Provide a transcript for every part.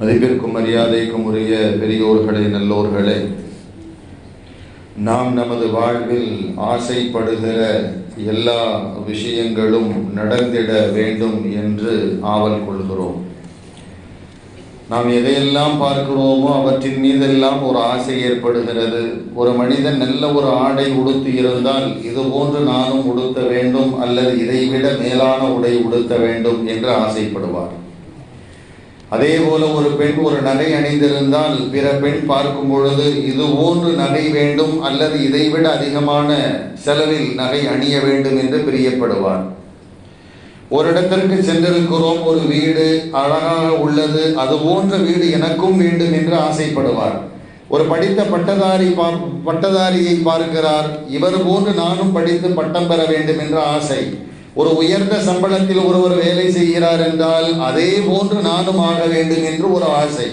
மதிப்பிற்கும் மரியாதைக்கும் உரிய பெரியோர்களே நல்லோர்களே நாம் நமது வாழ்வில் ஆசைப்படுகிற எல்லா விஷயங்களும் நடந்திட வேண்டும் என்று ஆவல் கொள்கிறோம். நாம் எதையெல்லாம் பார்க்கிறோமோ அவற்றின் மீதெல்லாம் ஒரு ஆசை ஏற்படுகிறது. ஒரு மனிதன் நல்ல ஒரு ஆடை உடுத்தி இருந்தால் இது போன்று நானும் உடுத்த வேண்டும் அல்லது இதைவிட மேலான உடை உடுத்த வேண்டும் என்று ஆசைப்படுவார். அதே போல ஒரு பெண் ஒரு நகை அணிந்திருந்தால் பிற பெண் பார்க்கும் பொழுது இது போன்று நகை வேண்டும் அல்லது இதைவிட அதிகமான செலவில் நகை அணிய வேண்டும் என்று பிரியப்படுவார் ஒரு இடத்திற்கு சென்றிருக்கிறோம் ஒரு வீடு அழகாக உள்ளது அது போன்ற வீடு எனக்கும் வேண்டும் என்று ஆசைப்படுவார். ஒரு படித்த பட்டதாரி பா பட்டதாரியை பார்க்கிறார் இவர் போன்று நானும் படித்து பட்டம் பெற வேண்டும் என்ற ஆசை. ஒரு உயர்ந்த சம்பளத்தில் ஒருவர் வேலை செய்கிறார் என்றால் அதே போன்று நானும் ஆக வேண்டும் என்று ஒரு ஆசை.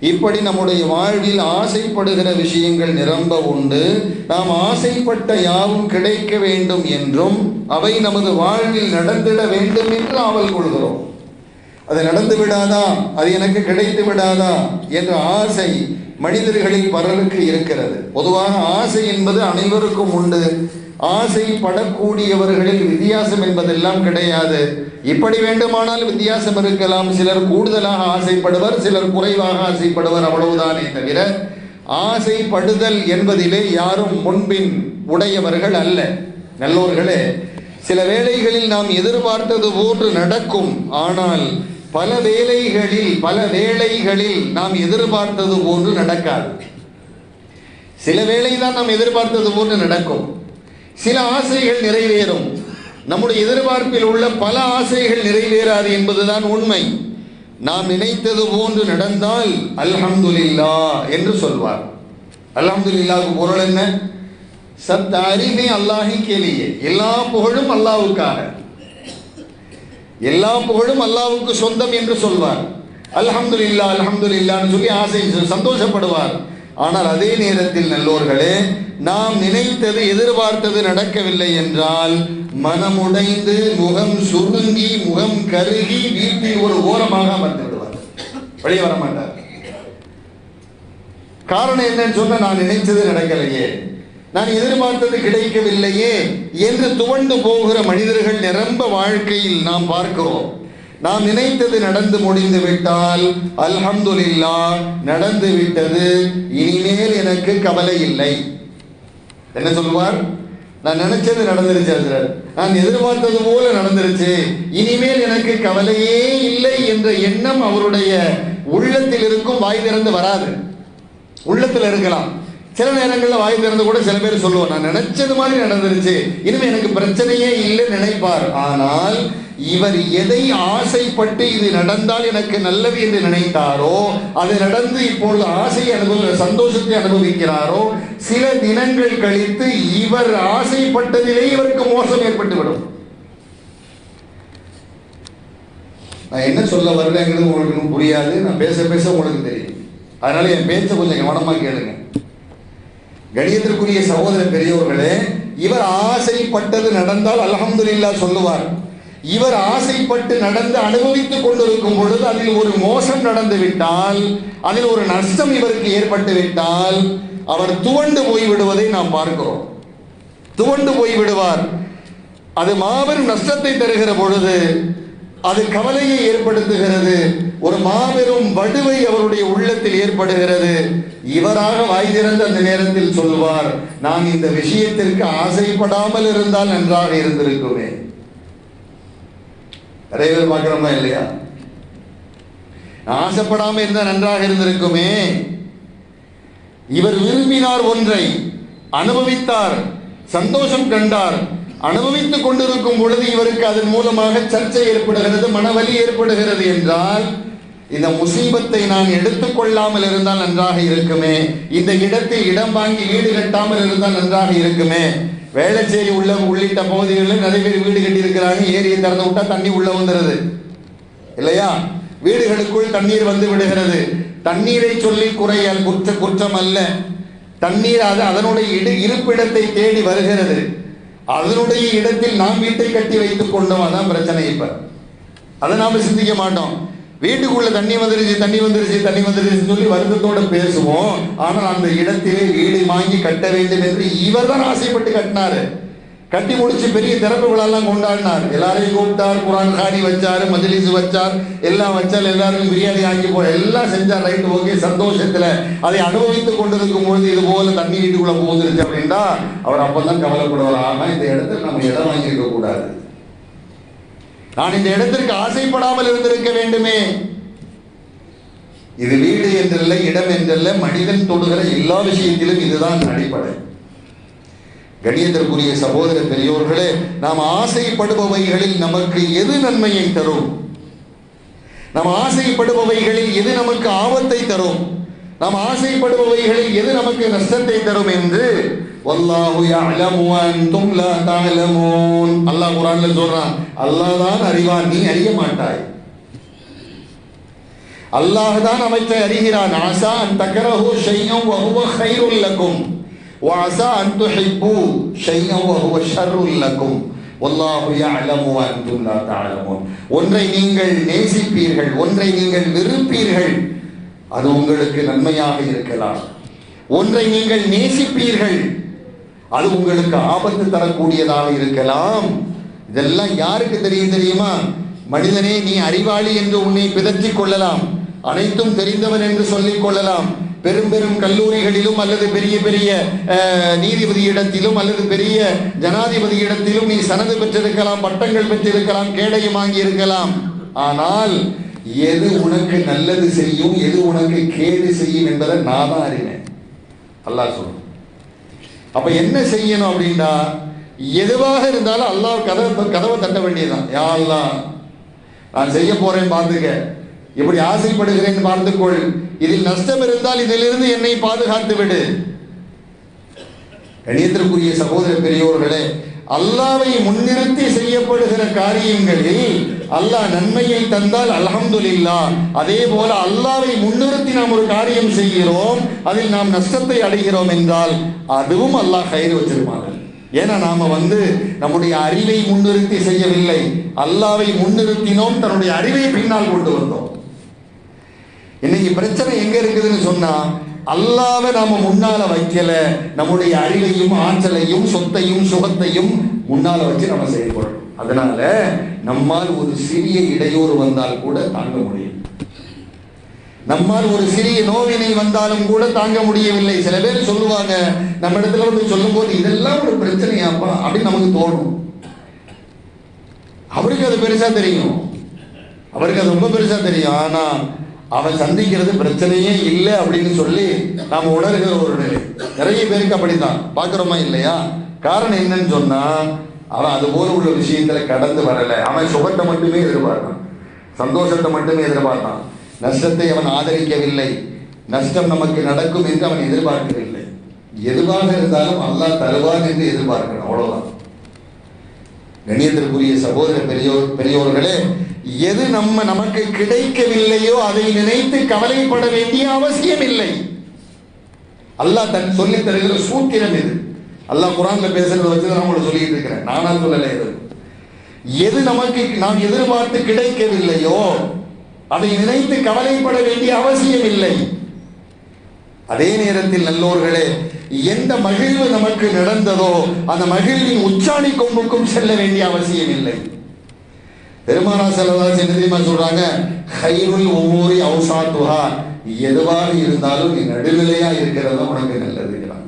இப்படி நம்முடைய வாழ்வில் ஆசைப்படுகிற விஷயங்கள் நிரம்ப உண்டு. நாம் ஆசைப்பட்ட யாவும் கிடைக்க வேண்டும் என்றும் அவை நமது வாழ்வில் நடந்திட வேண்டும் என்று ஆவல் கொள்கிறோம். அது நடந்து விடாதா? அது எனக்கு கிடைத்து விடாதா? என்ற ஆசை மனிதர்களில் பலருக்கு இருக்கிறது. பொதுவாக ஆசை என்பது அனைவருக்கும் உண்டு. ஆசைப்படக்கூடியவர்களில் வித்தியாசம் என்பதெல்லாம் கிடையாது. இப்படி வேண்டுமானால் வித்தியாசம் இருக்கலாம். சிலர் கூடுதலாக ஆசைப்படுவர் சிலர் குறைவாக ஆசைப்படுவர் அவ்வளவுதானே தவிர ஆசைப்படுதல் என்பதிலே யாரும் முன்பின் உடையவர்கள் அல்ல. நல்லோர்களே சில வேளைகளில் நாம் எதிர்பார்த்தது போன்று நடக்கும். ஆனால் பல வேலைகளில் பல வேளைகளில் நாம் எதிர்பார்த்தது போன்று நடக்காது. சில வேளை தான் நாம் எதிர்பார்த்தது போன்று நடக்கும். சில ஆசைகள் நிறைவேறும். நம்முடைய எதிர்பார்ப்பில் உள்ள பல ஆசைகள் நிறைவேறாது என்பதுதான் உண்மை. நாம் நினைத்தது போன்று நடந்தால் அல்ஹம்துலில்லா என்று சொல்வார். அல்ஹம்துலில்லாவுக்கு பொருள் என்ன? சத் அறிவை அல்லாஹி கேளியே எல்லா புகழும் அல்லாவுக்காக. எல்லா புகழும் அல்லாவுக்கு சொந்தம் என்று சொல்வார். அல்ஹம்துலில்லா அல்ஹம்துலில்லான்னு சொல்லி ஆசை சந்தோஷப்படுவார். ஆனால் அதே நேரத்தில் நல்லோர்களே நாம் நினைத்தது எதிர்பார்த்தது நடக்கவில்லை என்றால் மனமுடைந்து முகம் சுருங்கி முகம் கருகி வீட்டில் ஒரு ஓரமாக அமர்ந்து விடுவார். வெளியே வர மாட்டார். காரணம் என்னன்னு சொன்ன நான் நினைத்தது நடக்கலையே. நான் எதிர்பார்த்தது கிடைக்கவில்லையே என்று துவண்டு போகிற மனிதர்கள் நிரம்ப வாழ்க்கையில் நாம் பார்க்கிறோம். நாம் நினைத்தது நடந்து முடிந்து விட்டால் அல்ஹம்துலில்லா நடந்து விட்டது இனிமேல் எனக்கு கவலை இல்லை. என்ன சொல்லுவார் நான் நினைச்சது நடந்துருச்சு ஹசரத். நான் எதிர்பார்த்தது போல நடந்துருச்சு. இனிமேல் எனக்கு கவலையே இல்லை என்ற எண்ணம் அவருடைய உள்ளத்தில் இருக்கும் வாய் திறந்து வராது. உள்ளத்தில் இருக்கலாம். சில நேரங்களில் வாய் திறந்து கூட சில பேர் சொல்லுவோம் நான் நினைச்சது மாதிரி நடந்துருச்சு. இனிமே எனக்கு பிரச்சனையே இல்லை நினைப்பார். ஆனால் இவர் எதை ஆசைப்பட்டு இது நடந்தால் எனக்கு நல்லது என்று நினைத்தாரோ அது நடந்து இப்பொழுது ஆசையை அனுபவ சந்தோஷத்தை அனுபவிக்கிறாரோ சில தினங்கள் கழித்து இவர் ஆசைப்பட்டதிலே இவருக்கு மோசம் ஏற்பட்டுவிடும். நான் என்ன சொல்ல வருவேங்கிறது உங்களுக்கு புரியாது. நான் பேச பேச உங்களுக்கு தெரியும். அதனால என் பேச்சை கொஞ்சம் கவனமாக கேளுங்க. கணியத்திற்குரிய சகோதர பெரியவர்களே இவர் ஆசைப்பட்டது நடந்தால் அல்ஹம்துலில்லா சொல்லுவார். இவர் ஆசைப்பட்டு நடந்து அனுபவித்துக் கொண்டிருக்கும் பொழுது அதில் ஒரு மோசம் நடந்து விட்டால் அதில் ஒரு நஷ்டம் இவருக்கு ஏற்பட்டு விட்டால் அவர் துவண்டு போய் விடுவதை நாம் பார்க்கிறோம். துவண்டு போய் விடுவார். அது மாபெரும் நஷ்டத்தை தருகிற பொழுது அது கவலையை ஏற்படுத்துகிறது. ஒரு மாபெரும் வடுவை அவருடைய உள்ளத்தில் ஏற்படுகிறது. இவராக வாய் திறந்து அந்த நேரத்தில் சொல்வார் நான் இந்த விஷயத்திற்கு ஆசைப்படாமல் இருந்தால் நன்றாக இருந்திருக்குமே. நிறைய பேர் பார்க்கிறோமா இல்லையா? ஆசைப்படாமல் இருந்தால் நன்றாக இருந்திருக்குமே. இவர் விரும்பினார் ஒன்றை அனுபவித்தார் சந்தோஷம் கண்டார் அனுபவித்துக் கொண்டிருக்கும் பொழுது இவருக்கு அதன் மூலமாக சர்ச்சை ஏற்படுகிறது மனவலி ஏற்படுகிறது என்றால் இந்த முசீபத்தை நான் எடுத்துக்கொள்ளாமல் இருந்தால் நன்றாக இருக்குமே இந்த இடத்தில் இடம் வாங்கி வீடு கட்டாமல் இருந்தால் நன்றாக இருக்குமே. வேளச்சேரி உள்ள உள்ளிட்ட பகுதிகளில் நிறைய பேர் வீடு கட்டி இருக்கிறாங்க ஏரியை திறந்து விட்டா தண்ணி உள்ள வந்துடுது இல்லையா? வீடுகளுக்குள் தண்ணீர் வந்து விடுகிறது. தண்ணீரை சொல்லி குறையால் குற்ற குற்றம் அல்ல. தண்ணீர் அது அதனுடைய இடு இருப்பிடத்தை தேடி வருகிறது. அதனுடைய இடத்தில் நாம் வீட்டை கட்டி வைத்துக் கொண்டோம் அதான் பிரச்சனை இப்ப. அதை நாம சிந்திக்க மாட்டோம். வீட்டுக்குள்ள தண்ணி வந்துருச்சு தண்ணி வந்துருச்சு தண்ணி வந்துருச்சுன்னு சொல்லி வருத்தத்தோட பேசுவோம். ஆனால் அந்த இடத்திலே வீடு வாங்கி கட்ட வேண்டும் என்று இவர் தான் ஆசைப்பட்டு கட்டினாரு. கட்டி முடிச்சு பெரிய திறப்புகளெல்லாம் கொண்டாடினார். எல்லாரையும் கூப்பிட்டார் குரான் காடி வச்சார் மஜ்லிஸ் வச்சார் எல்லாம் வச்சால் எல்லாருக்கும் பிரியாணி ஆக்கி போ எல்லாம் செஞ்சார். ரைட் ஓகே சந்தோஷத்துல அதை அனுபவித்துக் கொண்டிருக்கும் பொழுது இது போல தண்ணி வீட்டுக்குள்ள போந்துருச்சு அப்படின்னா அவர் அப்பதான் கவலைப்படுவார். ஆனா இந்த இடத்துல நம்ம இடம் வாங்கியிருக்க கூடாது. நான் இந்த இடத்திற்கு ஆசைப்படாமல் இருந்திருக்க வேண்டுமே. இது வீடு என்றல்ல இடம் என்றல்ல மனிதன் தொடுகிற எல்லா விஷயத்திலும் இதுதான் அடிப்படை. கணியத்திற்குரிய சகோதர பெரியோர்களே நாம் ஆசைப்படுபவைகளில் நமக்கு எது நன்மையை தரும்? நாம் ஆசைப்படுபவைகளில் எது நமக்கு ஆபத்தை தரும்? நாம் ஆசைப்படுபவைகளில் எது நமக்கு நஷ்டத்தை தரும் என்று வல்லாஹு யஅலமு அன்தும் லா தஅலமூன். அல்லாஹ் குர்ஆன்ல சொல்றான் அல்லாஹ் தான் அறிவான் நீ அறிய மாட்டாய். அல்லாஹ் தான் அமைச்சை அறிகிறான். ஆசா அன் தக்கரஹு ஷையம் கைருல் வ ஆசா அன் துஹிப்பு ஷையம் வ ஹுவ ஷர்ருல் லக்கும் வல்லாஹு ஒன்றை நீங்கள் நேசிப்பீர்கள் ஒன்றை நீங்கள் வெறுப்பீர்கள் அது உங்களுக்கு நன்மையாக இருக்கலாம். ஒன்றை நீங்கள் நேசிப்பீர்கள் அது உங்களுக்கு ஆபத்து தரக்கூடியதாக இருக்கலாம். இதெல்லாம் யாருக்கு தெரியும் தெரியுமா? மனிதனே நீ அறிவாளி என்று உன்னை பிதற்றிக் கொள்ளலாம். அனைத்தும் தெரிந்தவன் என்று சொல்லிக் கொள்ளலாம். பெரும் பெரும் கல்லூரிகளிலும் அல்லது பெரிய பெரிய நீதிபதி இடத்திலும் அல்லது பெரிய ஜனாதிபதி இடத்திலும் நீ சனது பெற்றிருக்கலாம் பட்டங்கள் பெற்றிருக்கலாம் கேடயம் வாங்கி இருக்கலாம் ஆனால் எது உனக்கு நல்லது செய்யும் எது உனக்கு கேடு செய்யும் என்பதை நான் தான் அறிவேன். அல்லாஹ் சொல்லும் அப்ப என்ன செய்யணும் அப்படின்னா எதுவாக இருந்தாலும் அல்லாஹ் கதவை கதவை தட்ட வேண்டியதுதான். யா நான் செய்ய போறேன் பார்த்துக்க. இப்படி ஆசைப்படுகிறேன் பார்த்துக்கொள் இதில் நஷ்டம் இருந்தால் இதிலிருந்து என்னை பாதுகாத்து விடு கணியத்திற்குரிய சகோதர பெரியோர்களே அல்லாவை முன்னிறுத்தி செய்யப்படுகிற காரியங்களில் அல்லாஹ் நன்மையை தந்தால் அல்ஹம்துலில்லா. அதே போல அல்லாவை முன்னிறுத்தி நாம் ஒரு காரியம் செய்கிறோம் அதில் நாம் நஷ்டத்தை அடைகிறோம் என்றால் அதுவும் அல்லாஹ் கயிறு வச்சிருப்பாங்க. ஏன்னா நாம வந்து நம்முடைய அறிவை முன்னிறுத்தி செய்யவில்லை. அல்லாவை முன்னிறுத்தினோம் தன்னுடைய அறிவை பின்னால் கொண்டு வந்தோம். இன்னைக்கு பிரச்சனை எங்க இருக்குதுன்னு சொன்னா அல்லாவை நாம முன்னால வைக்கல. நம்முடைய அறிவையும் ஆற்றலையும் சொத்தையும் சுகத்தையும் முன்னால வச்சு நம்ம செயல்படும் அதனால நம்மால் ஒரு சிறிய இடையூறு வந்தால் கூட தாங்க முடியும். நம்மால் ஒரு சிறிய நோவினை வந்தாலும் கூட தாங்க முடியவில்லை. சில பேர் சொல்லுவாங்க நம்ம இடத்துல வந்து சொல்லும் போது இதெல்லாம் ஒரு பிரச்சனையாப்பா அப்படின்னு நமக்கு தோணும். அவருக்கு அது பெருசா தெரியும். அவருக்கு அது ரொம்ப பெருசா தெரியும். ஆனா அவன் சந்திக்கிறது பிரச்சனையே இல்லை அப்படின்னு சொல்லி நாம உணர்கிற ஒரு நிலை. நிறைய பேருக்கு அப்படித்தான். பார்க்குறோமா இல்லையா? காரணம் என்னன்னு சொன்னா அவன் அது போல உள்ள விஷயத்துல கடந்து வரல. அவன் சுகத்தை மட்டுமே எதிர்பார்த்தான். சந்தோஷத்தை மட்டுமே எதிர்பார்த்தான். நஷ்டத்தை அவன் ஆதரிக்கவில்லை. நஷ்டம் நமக்கு நடக்கும் என்று அவன் எதிர்பார்க்கவில்லை. எதுவாக இருந்தாலும் அல்லாஹ் தருவான் என்று எதிர்பார்க்கணும் அவ்வளவுதான். கணியத்திற்குரிய சகோதர பெரியோர் பெரியோர்களே எது நம்ம நமக்கு கிடைக்கவில்லையோ அதை நினைத்து கவலைப்பட வேண்டிய அவசியம் இல்லை அல்லாஹ் தன் சொல்லி தருகிற சூத்திரம் இது அல்லாஹ் குரான்ல பேசுறத வச்சு நான் உங்களுக்கு சொல்லிட்டு இருக்கிறேன். நானா சொல்லல இது எது நமக்கு நாம் எதிர்பார்த்து கிடைக்கவில்லையோ அதை நினைத்து கவலைப்பட வேண்டிய அவசியம் இல்லை அதே நேரத்தில் நல்லோர்களே எந்த மகிழ்வு நமக்கு நடந்ததோ அந்த மகிழ்வின் உச்சாணி கொம்புக்கும் செல்ல வேண்டிய அவசியம் இல்லை பெருமானா செல்லதா என்ன தெரியுமா சொல்றாங்க? ஹைருல் ஒவ்வொரு அவசாத்துஹா. எதுவாக இருந்தாலும் நீ நடுநிலையா இருக்கிறது உனக்கு நல்லதுங்கிறாங்க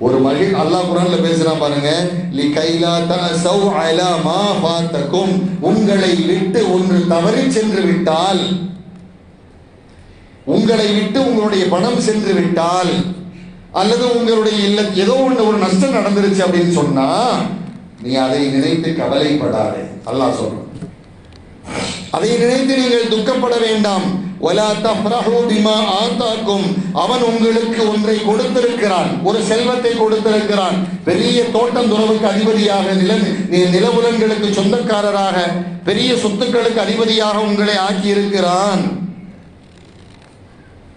ஒரு மகிழ் அல்லாஹ் குரான்ல பேசுறான் பாருங்க லி கைலா தசௌ அலா மா ஃபாத்தக்கும் உங்களை விட்டு ஒன்று தவறி சென்று விட்டால் உங்களை விட்டு உங்களுடைய பணம் சென்று விட்டால் அல்லது உங்களுடைய இல்ல ஏதோ ஒன்று ஒரு நஷ்டம் நடந்துருச்சு அப்படின்னு சொன்னா நீ அதை நினைத்து கவலைப்படாதே. அல்லாஹ் சொல்றான். அதை நினைத்து நீங்கள் துக்கப்பட வேண்டாம். அவன் உங்களுக்கு ஒன்றை கொடுத்திருக்கிறான். ஒரு செல்வத்தை கொடுத்திருக்கிறான். பெரிய தோட்டம் துறவுக்கு அதிபதியாக நில நீ நிலபுலன்களுக்கு சொந்தக்காரராக பெரிய சொத்துக்களுக்கு அதிபதியாக உங்களை ஆக்கி இருக்கிறான்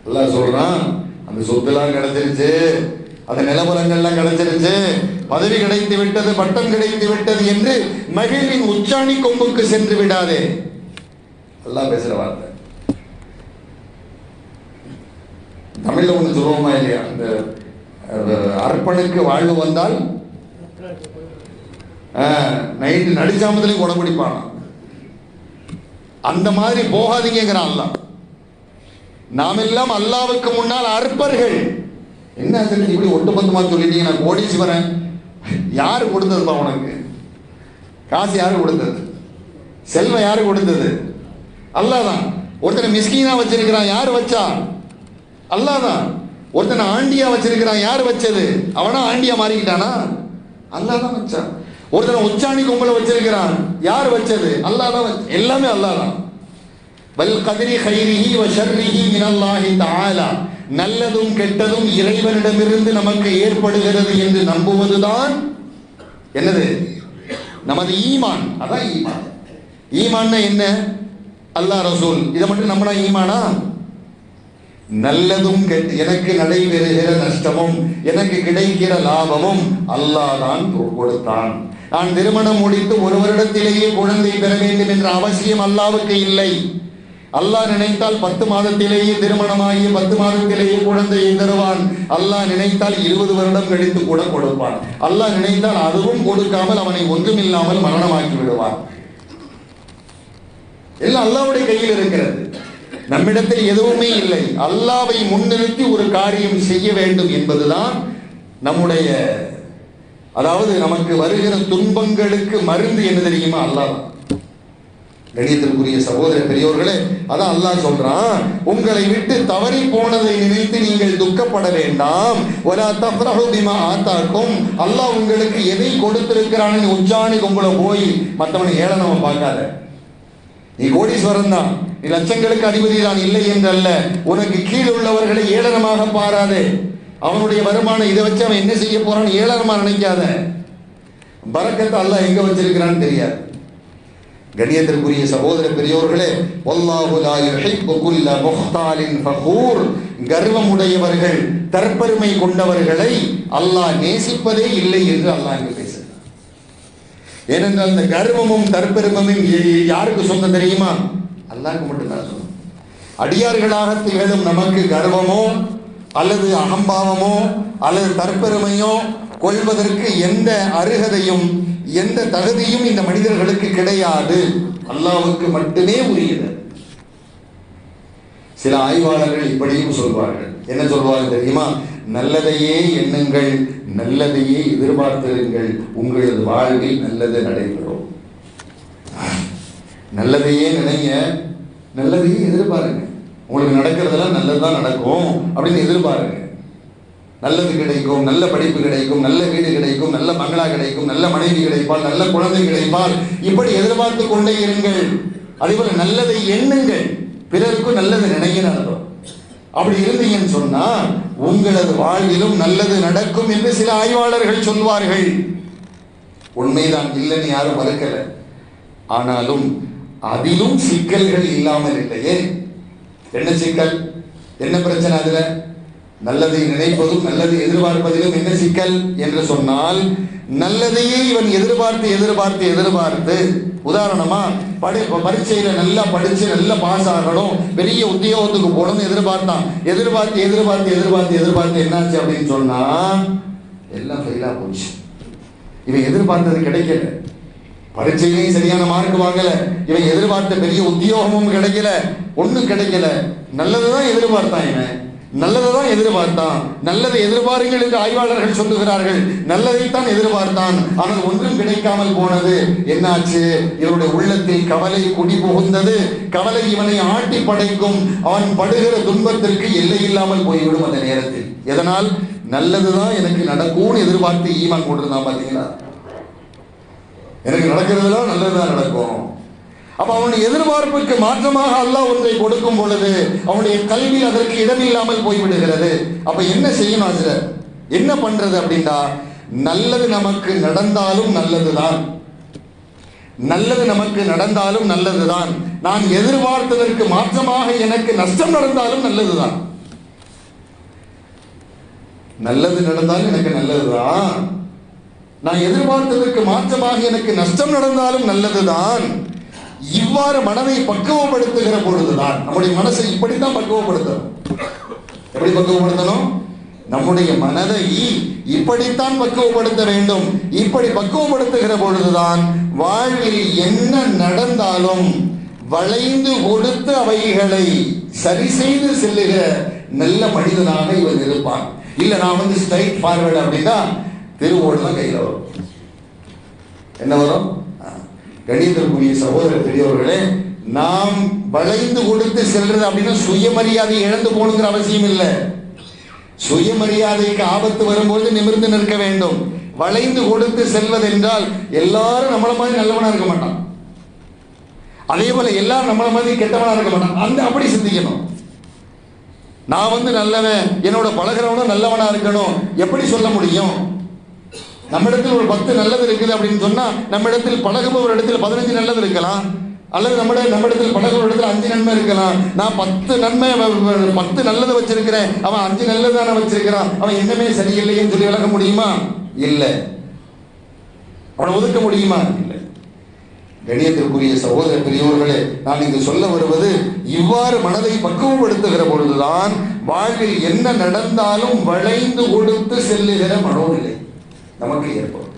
அல்லாஹ் சொல்றான் அந்த சொத்துலாம் கிடைச்சிருச்சு அந்த நிலவரங்கள்லாம் கிடைச்சிருச்சு. பதவி கிடைத்து விட்டது பட்டம் கிடைத்து விட்டது என்று மகிழ்வின் உச்சாணி கொம்புக்கு சென்று விடாதே. எல்லாம் பேசுற வார்த்தை. தமிழ்ல ஒண்ணு சொல்லுவோமா இல்லையா? அந்த அஹ், அர்ப்பனுக்கு வாழ்வு வந்தால் நைட்டு நடிச்சாமத்திலையும் கொடை அந்த மாதிரி போகாதீங்கிறான் அல்லாஹ். நாம் எல்லாம் அல்லாவுக்கு முன்னால் அற்பர்கள். என்ன சரி இப்படி ஒட்டுமொத்தமா சொல்லிட்டீங்க நான் கோடீஸ்வரன். யாரு கொடுத்ததுப்பா உனக்கு? காசு யாரு கொடுத்தது? செல்வம் யாரு கொடுத்தது? அல்லாதான். ஒருத்தனை மிஸ்கீனா வச்சிருக்கிறான் யார் வச்சா? அல்லாதான். ஒருத்தனை ஆண்டியா வச்சிருக்கிறான் யார் வச்சது? அவனா ஆண்டியா மாறிக்கிட்டானா? அல்லாஹ் தான் வச்சான். ஒருத்தனை உச்சாணி கும்பல வச்சிருக்கிறான் யார் வச்சது? அல்லாதான் வச்ச- எல்லாமே அல்லாஹ் தான் வல் கதிரி ஹைரிஹி வ ஷர்ரிஹி மினல்லாஹி தஆலா. நல்லதும் கெட்டதும் இறைவனிடமிருந்து நமக்கு ஏற்படுகிறது என்று நம்புவதுதான் என்னது? நமது ஈமான். அதான் ஈமான். ஈமான்னா என்ன? அல்லாஹ் ரசூல். இதை மட்டும் நம்மளா ஈமானா? நல்லதும் எனக்கு நடைபெறுகிற நஷ்டமும் எனக்கு கிடைக்கிற லாபமும் அல்லாஹ் தான் கொடுத்தான். நான் திருமணம் முடித்து ஒரு வருடத்திலேயே குழந்தை பெற வேண்டும் என்ற அவசியம் அல்லாவுக்கு இல்லை. அல்லாஹ் நினைத்தால் பத்து மாதத்திலேயே திருமணமாகி பத்து மாதத்திலேயே குழந்தையை தருவான். அல்லாஹ் நினைத்தால் இருபது வருடம் கழித்து கூட கொடுப்பான். அல்லாஹ் நினைத்தால் அதுவும் கொடுக்காமல் அவனை ஒன்றுமில்லாமல் மரணமாக்கி விடுவான். எல்லாம் அல்லாவுடைய கையில் இருக்கிறது. நம்மிடத்தில் எதுவுமே இல்லை. அல்லாவை முன்னிறுத்தி ஒரு காரியம் செய்ய வேண்டும் என்பதுதான் நம்முடைய அதாவது நமக்கு வருகிற துன்பங்களுக்கு மருந்து என்ன தெரியுமா? அல்லாஹ் தான். கணியத்திற்குரிய சகோதர பெரியோர்களே அதான் அல்லாஹ் சொல்றான் உங்களை விட்டு தவறி போனதை நினைத்து நீங்கள் துக்கப்பட வேண்டாம். ஒரா தஃப்ரஹு பிமா ஆத்தாக்கும். அல்லாஹ் உங்களுக்கு எதை கொடுத்திருக்கிறான்னு உச்சாணி உங்களை போய் மற்றவனை ஏளனவன் பார்க்காத. நீ கோடீஸ்வரன் தான். நீ லட்சங்களுக்கு அதிபதி தான். இல்லை என்றல்ல. உனக்கு கீழ் உள்ளவர்களை ஏளனமாக பாராதே. அவனுடைய வருமானம் இதை வச்சு அவன் என்ன செய்ய போறான்னு ஏளனமா நினைக்காத. பரக்கத்தை அல்லாஹ் எங்க வச்சிருக்கிறான்னு தெரியாது. கணியத்திற்குரிய சகோதர பெரியோர்களே கர்வமுடையவர்கள் கர்வம் உடையவர்கள் தற்பெருமை கொண்டவர்களை அல்லாஹ் நேசிப்பதே இல்லை என்று அல்லாஹ் இங்கு பேசுகிறார் ஏனென்றால் இந்த கர்வமும் தற்பெருமமும் யாருக்கு சொந்தம் தெரியுமா? அல்லாஹ்க்கு மட்டும்தான் சொந்தம். அடியார்களாக திகழும் நமக்கு கர்வமோ அல்லது அகம்பாவமோ அல்லது தற்பெருமையோ கொள்வதற்கு எந்த அருகதையும் எந்த தகுதியும் இந்த மனிதர்களுக்கு கிடையாது. அல்லாவுக்கு மட்டுமே உரியது. சில ஆய்வாளர்கள் இப்படியும் சொல்வார்கள். என்ன சொல்வார்கள் தெரியுமா? நல்லதையே எண்ணுங்கள் நல்லதையே எதிர்பார்த்திருங்கள். உங்களது வாழ்வில் நல்லது நடைபெறும். நல்லதையே நினைங்க நல்லதையே எதிர்பாருங்க. உங்களுக்கு நடக்கிறதெல்லாம் நல்லதுதான் நடக்கும் அப்படின்னு எதிர்பாருங்க. நல்லது கிடைக்கும் நல்ல படிப்பு கிடைக்கும் நல்ல வீடு கிடைக்கும் நல்ல பங்களா கிடைக்கும் நல்ல மனைவி கிடைப்பால் நல்ல குழந்தை கிடைப்பால் இப்படி எதிர்பார்த்து கொண்டே இருங்கள். அதேபோல நல்லதை எண்ணுங்கள். பிறருக்கும் நல்லது நினைங்கன்னு அர்த்தம் அப்படி இருந்தீங்கன்னு சொன்னா உங்களது வாழ்விலும் நல்லது நடக்கும் என்று சில ஆய்வாளர்கள் சொல்வார்கள். உண்மைதான் இல்லைன்னு யாரும் மறுக்கல. ஆனாலும் அதிலும் சிக்கல்கள் இல்லாமல் இல்லையே. என்ன சிக்கல்? என்ன பிரச்சனை அதுல? நல்லதை நினைப்பதும் நல்லதை எதிர்பார்ப்பதிலும் என்ன சிக்கல் என்று சொன்னால் நல்லதையே இவன் எதிர்பார்த்து எதிர்பார்த்து எதிர்பார்த்து உதாரணமா படி பரீட்சையில நல்லா படிச்சு நல்லா பாஸ் ஆகணும் பெரிய உத்தியோகத்துக்கு போகணும்னு எதிர்பார்த்தான். எதிர்பார்த்து எதிர்பார்த்து எதிர்பார்த்து எதிர்பார்த்து என்னாச்சு அப்படின்னு சொன்னா எல்லாம் ஃபெயிலா போச்சு. இவன் எதிர்பார்த்தது கிடைக்கல. பரீட்சையிலையும் சரியான மார்க் வாங்கல. இவன் எதிர்பார்த்த பெரிய உத்தியோகமும் கிடைக்கல. ஒண்ணும் கிடைக்கல. நல்லதுதான் எதிர்பார்த்தான் இவன். நல்லதைதான் எதிர்பார்த்தான். நல்லதை எதிர்பாருங்கள் என்று ஆய்வாளர்கள் சொல்லுகிறார்கள். நல்லதைத்தான் எதிர்பார்த்தான். ஆனால் ஒன்றும் கிடைக்காமல் போனது. என்னாச்சு? இவருடைய உள்ளத்தில் கவலை குடி புகுந்தது. கவலை இவனை ஆட்டி படைக்கும். அவன் படுகிற துன்பத்திற்கு எல்லை இல்லாமல் போய்விடும் அந்த நேரத்தில். எதனால்? நல்லதுதான் எனக்கு நடக்கும்னு எதிர்பார்த்து ஈமான் கொண்டிருந்தான் பாத்தீங்களா? எனக்கு நடக்கிறதுலாம் நல்லதுதான் நடக்கும். அப்ப அவனுடைய எதிர்பார்ப்புக்கு மாற்றமாக அல்லாஹ் ஒன்றை கொடுக்கும் பொழுது அவனுடைய கல்வி அதற்கு இடமில்லாமல் போய்விடுகிறது. அப்ப என்ன செய்யணும் அதுல? என்ன பண்றது அப்படின்னா நல்லது நமக்கு நடந்தாலும் நல்லதுதான். நல்லது நமக்கு நடந்தாலும் நல்லதுதான். நான் எதிர்பார்த்ததற்கு மாற்றமாக எனக்கு நஷ்டம் நடந்தாலும் நல்லதுதான். நல்லது நடந்தாலும் எனக்கு நல்லதுதான். நான் எதிர்பார்த்ததற்கு மாற்றமாக எனக்கு நஷ்டம் நடந்தாலும் நல்லதுதான். இவ்வாறு மனதை பக்குவப்படுத்துகிற பொழுதுதான் நம்முடைய மனசை இப்படித்தான் பக்குவப்படுத்தணும். எப்படி பக்குவப்படுத்தணும்? நம்முடைய மனதை இப்படித்தான் பக்குவப்படுத்த வேண்டும். இப்படி பக்குவப்படுத்துகிற பொழுதுதான் வாழ்வில் என்ன நடந்தாலும் வளைந்து கொடுத்து அவைகளை சரி செய்து செல்லுகிற நல்ல மனிதனாக இவன் இருப்பான். இல்ல நான் வந்து ஸ்ட்ரைட் ஃபார்வர்டு அப்படின்னா திருவோடு தான் கையில் வரும். என்ன வரும்? கணிதற்குரிய சகோதர பெரியவர்களே நாம் வளைந்து கொடுத்து செல்றது அப்படின்னா சுயமரியாதை இழந்து போகணுங்கிற அவசியம் இல்லை. சுயமரியாதைக்கு ஆபத்து வரும்போது நிமிர்ந்து நிற்க வேண்டும். வளைந்து கொடுத்து செல்வதென்றால் எல்லாரும் நம்மள மாதிரி நல்லவனா இருக்க மாட்டான். அதே போல எல்லாரும் நம்மள மாதிரி கெட்டவனா இருக்க மாட்டான். அந்த அப்படி சிந்திக்கணும். நான் வந்து நல்லவன் என்னோட பழகிறவனும் நல்லவனா இருக்கணும். எப்படி சொல்ல முடியும்? நம்மிடத்தில் ஒரு பத்து நல்லது இருக்குது அப்படின்னு சொன்னா நம்மிடத்தில் பழகுபவர் இடத்துல பதினஞ்சு நல்லது இருக்கலாம். அல்லது நம்மட நம்மிடத்தில் பழகுற இடத்துல அஞ்சு நன்மை இருக்கலாம். நான் பத்து நன்மை பத்து நல்லது வச்சிருக்கிறேன். அவன் அஞ்சு நல்லது தானே வச்சிருக்கிறான். அவன் என்னமே சரியில்லைன்னு சொல்லி விளக்க முடியுமா? இல்லை. அவனை ஒதுக்க முடியுமா? இல்லை. கணியத்திற்குரிய சகோதர பெரியோர்களே நான் இங்கு சொல்ல வருவது இவ்வாறு மனதை பக்குவப்படுத்துகிற பொழுதுதான் வாழ்வில் என்ன நடந்தாலும் வளைந்து கொடுத்து செல்லுகிற மனோநிலை. நமக்கு ஏற்படும்.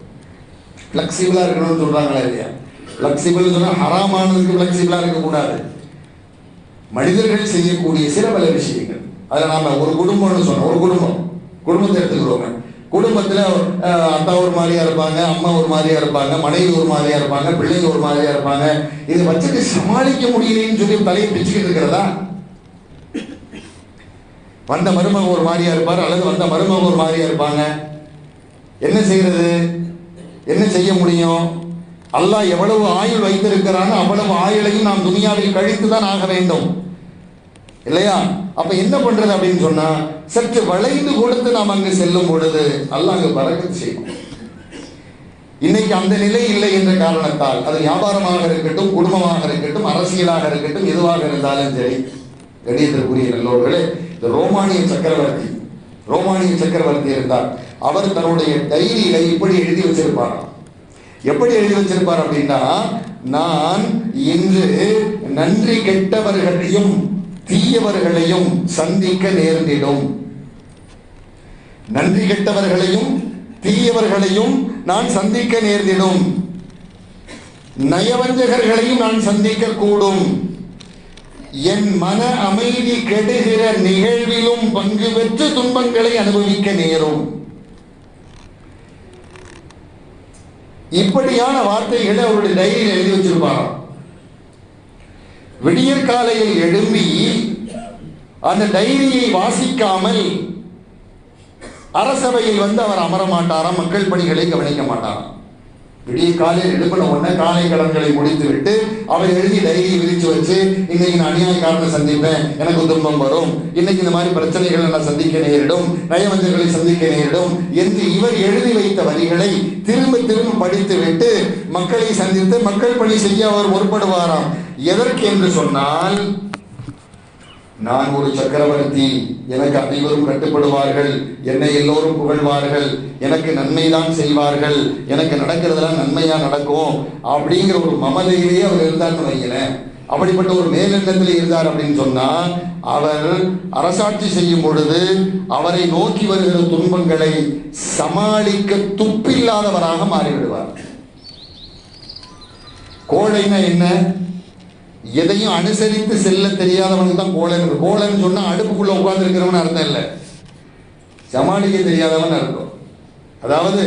ஃப்ளெக்சிபிளாக இருக்கணும்னு சொல்கிறாங்களா இல்லையா? ஃப்ளெக்சிபிள் சொன்னால் ஹராமானதுக்கு ஃப்ளெக்சிபிளாக இருக்கக்கூடாது. மனிதர்கள் செய்யக்கூடிய சில பல விஷயங்கள். அதில் நாம் ஒரு குடும்பம்னு சொன்னோம். ஒரு குடும்பம். குடும்பத்தை எடுத்துக்கிறோங்க குடும்பத்தில் அத்தா ஒரு மாதிரியா இருப்பாங்க அம்மா ஒரு மாதிரியா இருப்பாங்க மனைவி ஒரு மாதிரியா இருப்பாங்க பிள்ளைங்க ஒரு மாதிரியா இருப்பாங்க. இதை வச்சுட்டு சமாளிக்க முடியலன்னு சொல்லி தலையை பிச்சுக்கிட்டு இருக்கிறதா? வந்த மருமக ஒரு மாதிரியா இருப்பார் அல்லது வந்த மருமக ஒரு மாதிரியா இருப்பாங்க. என்ன செய்யறது என்ன செய்ய முடியும்? அல்லாஹ் எவ்வளவு ஆயுள் வைத்திருக்கிறானோ அவ்வளவு ஆயுளையும் நாம் துனியாவில் கழித்து தான் ஆக வேண்டும். இல்லையா? அப்ப என்ன பண்றது அப்படின்னு சொன்னா சற்று வளைந்து கொடுத்து நாம் அங்கு செல்லும் பொழுது அல்லாஹ் அங்கு பறக்க செய்யும். இன்னைக்கு அந்த நிலை இல்லை என்ற காரணத்தால் அது வியாபாரமாக இருக்கட்டும் குடும்பமாக இருக்கட்டும் அரசியலாக இருக்கட்டும் எதுவாக இருந்தாலும் சரி. கணியத்திற்குரிய நல்லோர்களே இந்த ரோமானிய சக்கரவர்த்தி ரோமானிய சக்கரவர்த்தி இருந்தார். அவர் தன்னுடைய டைரியில இப்படி எழுதி வச்சிருப்பாராம் எப்படி எழுதி வச்சிருப்பார் அப்படின்னா நான் இன்று நன்றி கெட்டவர்களையும் தீயவர்களையும் சந்திக்க நேர்ந்திடும். நன்றி கெட்டவர்களையும் தீயவர்களையும் நான் சந்திக்க நேர்ந்திடும். நயவஞ்சகர்களையும் நான் சந்திக்க கூடும் என் மன அமைதி கெடுகிற நிகழ்விலும் பங்கு பெற்று துன்பங்களை அனுபவிக்க நேரும். இப்படியான வார்த்தைகளை அவருடைய டைரியில் எழுதி வச்சிருப்பாராம். விடியற் காலையில் எழும்பி அந்த டைரியை வாசிக்காமல் அரசவையில் வந்து அவர் அமர மாட்டாராம் மக்கள் பணிகளை கவனிக்க மாட்டாராம். விடிய காலையில் எழுப்பின உடனே காலை கடன்களை முடித்து விட்டு அவர் எழுதி டைரியை விரிச்சு வச்சு இன்னைக்கு நான் அநியாயக்காரனை சந்திப்பேன். எனக்கு துன்பம் வரும். இன்னைக்கு இந்த மாதிரி பிரச்சனைகளை நான் சந்திக்க நேரிடும். நயவஞ்சர்களை சந்திக்க நேரிடும். என்று இவர் எழுதி வைத்த வரிகளை திரும்ப திரும்ப படித்து விட்டு மக்களை சந்தித்து மக்கள் பணி செய்ய அவர் முற்படுவாராம். எதற்கு என்று சொன்னால் நான் ஒரு சக்கரவர்த்தி எனக்கு அனைவரும் கட்டுப்படுவார்கள். என்னை எல்லோரும் புகழ்வார்கள். எனக்கு நன்மைதான் செய்வார்கள். எனக்கு நடக்கிறதெல்லாம் நன்மையா நடக்கும் அப்படிங்கிற ஒரு மமதையிலேயே அவர் இருந்தார்னு வைங்களேன் அப்படிப்பட்ட ஒரு மேலெண்ணத்தில் இருந்தார் அப்படின்னு சொன்னால் அவர் அரசாட்சி செய்யும் பொழுது அவரை நோக்கி வருகிற துன்பங்களை சமாளிக்க துப்பில்லாதவராக மாறிவிடுவார். கோழைன்னா என்ன? எதையும் அனுசரித்து செல்ல தெரியாதவன் தான் கோலன் கோலன் சொன்னா அடுப்புக்குள்ள உட்கார்ந்து இருக்கிறவன் அர்த்தம் இல்லை. சமாளிக்க தெரியாதவன் அர்த்தம். அதாவது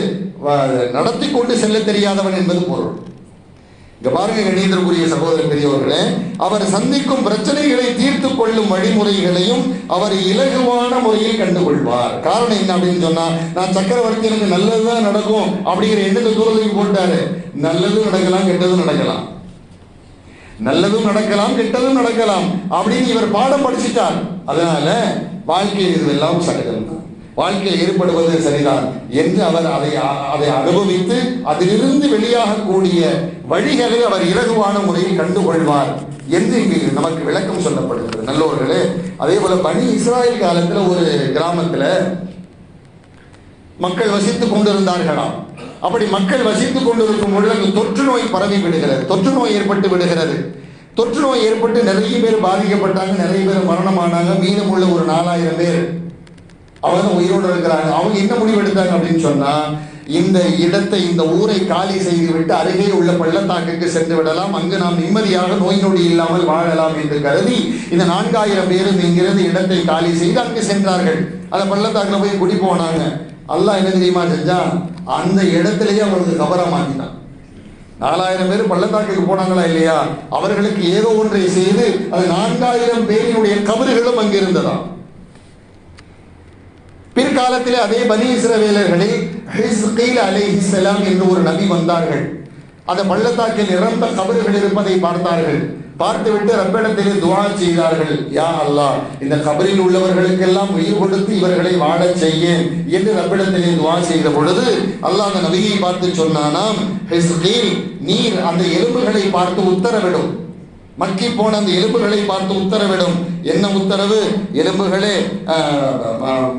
நடத்தி கொண்டு செல்ல தெரியாதவன் என்பது பொருள். இங்க பாருங்க கணேந்திரக்குரிய சகோதர பெரியவர்களே அவர் சந்திக்கும் பிரச்சனைகளை தீர்த்து கொள்ளும் வழிமுறைகளையும் அவர் இலகுவான முறையில் கண்டுகொள்வார். காரணம் என்ன அப்படின்னு சொன்னா நான் சக்கரவர்த்தி எனக்கு நல்லதுதான் நடக்கும் அப்படிங்கிற எண்ணத்தை தூரத்துக்கு போட்டாரு. நல்லதும் நடக்கலாம் கெட்டதும் நடக்கலாம். நல்லதும் நடக்கலாம் கெட்டதும் நடக்கலாம் அப்படின்னு இவர் பாடம் படிச்சிட்டார். அதனால வாழ்க்கையில் இதுவெல்லாம் சகஜம். தான் வாழ்க்கையில் ஏற்படுவது சரிதான் என்று அவர் அதை அதை அனுபவித்து அதிலிருந்து வெளியாகக்கூடிய வழிகளை அவர் இலகுவான முறையில் கண்டுகொள்வார் என்று இங்கு நமக்கு விளக்கம் சொல்லப்படுகிறது. நல்லவர்களே அதே போல பனி இஸ்ராயல் காலத்துல ஒரு கிராமத்துல மக்கள் வசித்துக் கொண்டிருந்தார்களாம். அப்படி மக்கள் வசித்துக் கொண்டிருக்கும் பொழுது அங்கு தொற்று நோய் பரவி விடுகிறது. தொற்று நோய் ஏற்பட்டு விடுகிறது. தொற்று நோய் ஏற்பட்டு நிறைய பேர் பாதிக்கப்பட்டாங்க நிறைய பேர் மரணமானாங்க. மீதமுள்ள ஒரு நாலாயிரம் பேர் அவங்க உயிரோடு இருக்கிறாங்க. அவங்க என்ன முடிவு எடுத்தாங்க அப்படின்னு சொன்னா இந்த இடத்தை இந்த ஊரை காலி செய்து விட்டு அருகே உள்ள பள்ளத்தாக்குக்கு சென்று விடலாம். அங்கு நாம் நிம்மதியாக நோய் நொடி இல்லாமல் வாழலாம் என்று கருதி இந்த நான்காயிரம் பேரும் இங்கிருந்து இடத்தை காலி செய்து அங்கு சென்றார்கள். அந்த பள்ளத்தாக்குல போய் குடி போனாங்க. அல்லாஹ் என்ன தெரியுமா செஞ்சான்? அந்த இடத்திலேயே அவங்களுக்கு கபரா மாத்தினான் நாலாயிரம் பேர் பள்ளத்தாக்குக்கு போனாங்களா இல்லையா? அவர்களுக்கு ஏதோ ஒன்றை செய்து அது நான்காயிரம் பேரினுடைய கபறுகளும் அங்கு இருந்ததா பிற்காலத்திலே அதே பனி இஸ்ரவேலர்களில் அலை அலைஹிஸ்ஸலாம் என்று ஒரு நபி வந்தார்கள். அந்த பள்ளத்தாக்கில் நிரம்ப கபறுகள் இருப்பதை பார்த்தார்கள். பார்த்துவிட்டு ரப்பிடத்திலே துவா செய்தார்கள். யா அல்லா இந்த கபரில் உள்ளவர்களுக்கெல்லாம் உயிர் கொடுத்து இவர்களை வாழச் செய்ய என்று ரப்பிடத்திலே துவா செய்த பொழுது அல்லாஹ் அந்த நபியை பார்த்து சொன்னானாம் ஹிஸ்கீல் நீர் அந்த எலும்புகளை பார்த்து உத்தரவிடும். மக்கி போன அந்த எலும்புகளை பார்த்து உத்தரவிடும். என்ன உத்தரவு? எலும்புகளே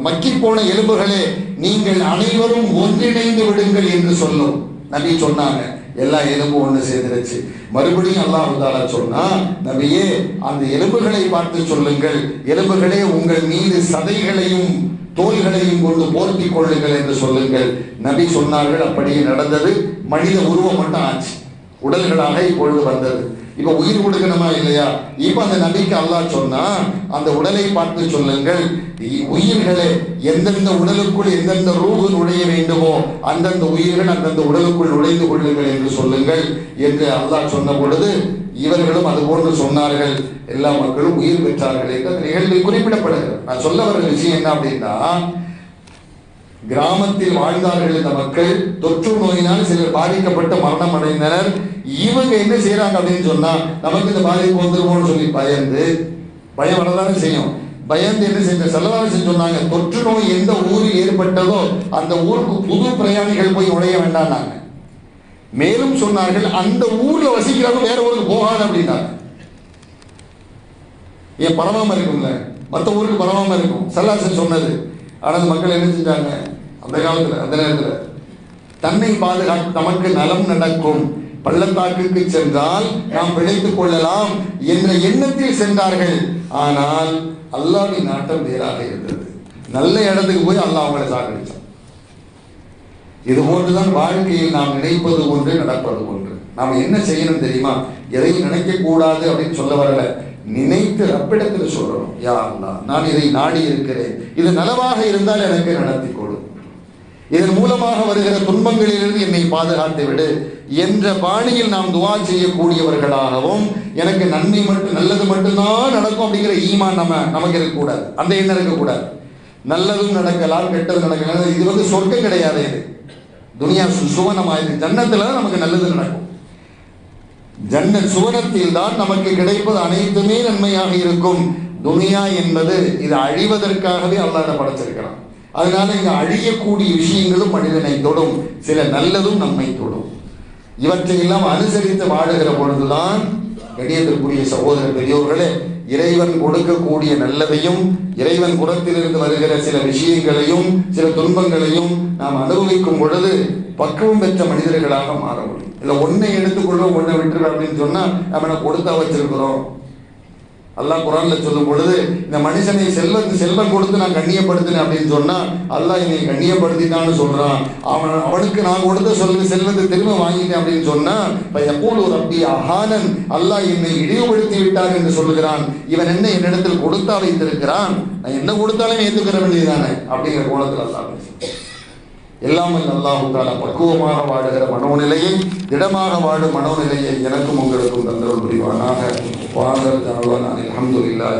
மக்கி போன எலும்புகளே நீங்கள் அனைவரும் ஒன்றிணைந்து விடுங்கள் என்று சொல்லும் நபி சொன்னாங்க. எல்லா எலும்பும் ஒன்று சேர்ந்துருச்சு. மறுபடியும் அல்லாஹ் தாலா சொன்னா நபியே அந்த எலும்புகளை பார்த்து சொல்லுங்கள். எலும்புகளே உங்கள் மீது சதைகளையும் தோள்களையும் கொண்டு போர்த்தி கொள்ளுங்கள் என்று சொல்லுங்கள். நபி சொன்னார்கள் அப்படியே நடந்தது. மனித உருவம் மட்டும் ஆச்சு. உடல்களாக இப்பொழுது வந்தது. இப்ப உயிர் கொடுக்கணுமா இல்லையா? இப்ப அந்த நபிக்கு அல்லாஹ் சொன்னா அந்த உடலை பார்த்து சொல்லுங்கள். இ- உயிர்களே எந்தெந்த உடலுக்குள் எந்தெந்த ரூபு நுழைய வேண்டுமோ அந்தந்த உயிர்கள் அந்தந்த உடலுக்குள் நுழைந்து கொள்ளுங்கள் என்று சொல்லுங்கள் என்று அல்லாஹ் சொன்ன பொழுது இவர்களும் அது போன்று சொன்னார்கள். எல்லா மக்களும் உயிர் பெற்றார்கள் என்று அந்த நிகழ்வில் குறிப்பிடப்படுகிறது. நான் சொல்ல வர விஷயம் என்ன அப்படின்னா கிராமத்தில் வாழ்ந்தார்கள் இந்த மக்கள் தொற்று நோயினால் சிலர் பாதிக்கப்பட்டு மரணம் அடைந்தனர் இவங்க என்ன செய்யறாங்க அப்படின்னு சொன்னா நமக்கு இந்த பாதிப்பு வந்துருமோன்னு சொல்லி பயந்து பயம் வரதானே செய்யும். பயந்து என்ன செஞ்ச செல்லதான சொன்னாங்க தொற்று நோய் எந்த ஊரில் ஏற்பட்டதோ அந்த ஊருக்கு புது பிரயாணிகள் போய் நுழைய வேண்டாம்னாங்க. மேலும் சொன்னார்கள் அந்த ஊர்ல வசிக்கிறவங்க வேற ஊருக்கு போகாது அப்படின்னாங்க. ஏன் பரவாம இருக்கும்ல? மற்ற ஊருக்கு பரவாம இருக்கும். செல்லாசன் சொன்னது. ஆனால் மக்கள் என்ன செஞ்சாங்க? அந்த காலத்துல அந்த நேரத்துல. தன்னை பாதுகாத்து நமக்கு நலம் நடக்கும் பள்ளத்தாக்குக்கு சென்றால் நாம் பிழைத்துக் கொள்ளலாம் என்ற எண்ணத்தில் சென்றார்கள். ஆனால் அல்லாவின் நாட்டம் வேறாக இருந்தது. நல்ல இடத்துக்கு போய் அல்லாஹ் அவங்களை சாகடிச்சான். இது போன்றுதான் வாழ்க்கையில் நாம் நினைப்பது ஒன்று நடப்பது ஒன்று. நாம் என்ன செய்யணும் தெரியுமா? எதையும் நினைக்க கூடாது அப்படின்னு சொல்ல வரல. நினைத்து ரப்பிடத்தில் சொல்லணும் யா அல்லாஹ் நான் இதை நாடி இருக்கிறேன். இது நலவாக இருந்தால் எனக்கு நடத்தி இதன் மூலமாக வருகிற துன்பங்களிலிருந்து என்னை பாதுகாத்து விடு என்ற பாணியில் நாம் துவா செய்யக்கூடியவர்களாகவும் எனக்கு நன்மை மட்டும் நல்லது மட்டும்தான் நடக்கும் அப்படிங்கிற ஈமான் நம்ம நமக்கு இருக்கக்கூடாது. அந்த எண்ணம் இருக்கக்கூடாது. நல்லதும் நடக்கலாம் கெட்டது நடக்கலாம். இது வந்து சொர்க்கம் கிடையாது இது. துனியா சு சுவனமா ஜன்னத்துல தான் நமக்கு நல்லது நடக்கும். ஜன்ன சுவனத்தில் தான் நமக்கு கிடைப்பது அனைத்துமே நன்மையாக இருக்கும். துனியா என்பது இது அழிவதற்காகவே அல்லாத படைச்சிருக்கிறான். அதனால இங்க அழியக்கூடிய விஷயங்களும் மனிதனை தொடும். சில நல்லதும் நம்மை தொடும். இவற்றையெல்லாம் அனுசரித்து வாழுகிற பொழுதுதான் கணியத்திற்குரிய சகோதர பெரியோர்களே இறைவன் கொடுக்கக்கூடிய நல்லதையும் இறைவன் குணத்திலிருந்து வருகிற சில விஷயங்களையும் சில துன்பங்களையும் நாம் அனுபவிக்கும் பொழுது பக்குவம் பெற்ற மனிதர்களாக மாற முடியும். இல்லை ஒன்றை எடுத்துக்கொள்வோம் ஒன்றை விட்டுரு அப்படின்னு சொன்னால் நம்ம கொடுத்தா வச்சிருக்கிறோம்? அல்லாஹ் குரான்ல சொல்லும் பொழுது இந்த மனுஷனை செல்வம் செல்வம் கொடுத்து நான் கண்ணியப்படுத்தினேன் அப்படின்னு சொன்னா அல்லாஹ் என்னை கண்ணியப்படுத்தினான்னு சொல்றான். அவன் அவனுக்கு நான் கொடுத்த சொல்ல செல்வத்தை திரும்ப வாங்கிட்டேன் அப்படின்னு சொன்னா எப்போது அப்படி அஹானன். அல்லாஹ் என்னை இழிவுபடுத்தி விட்டார் என்று சொல்லுகிறான். இவன் என்ன என்னிடத்தில் கொடுத்தா வைத்திருக்கிறான்? நான் என்ன கொடுத்தாலும் ஏற்றுக்கிற வேண்டியதானே அப்படிங்கிற கோணத்தில் அல்லாஹ் எல்லாம் அல்லாஹுக்கான பக்குவமாக வாழுகிற மனோநிலையை திடமாக வாழும் மனோநிலையை எனக்கும் உங்களுக்கும் தந்தருள் புரிவானாக. வாழ்ந்த தாழ்வான் அல்ஹம்துலில்லாஹி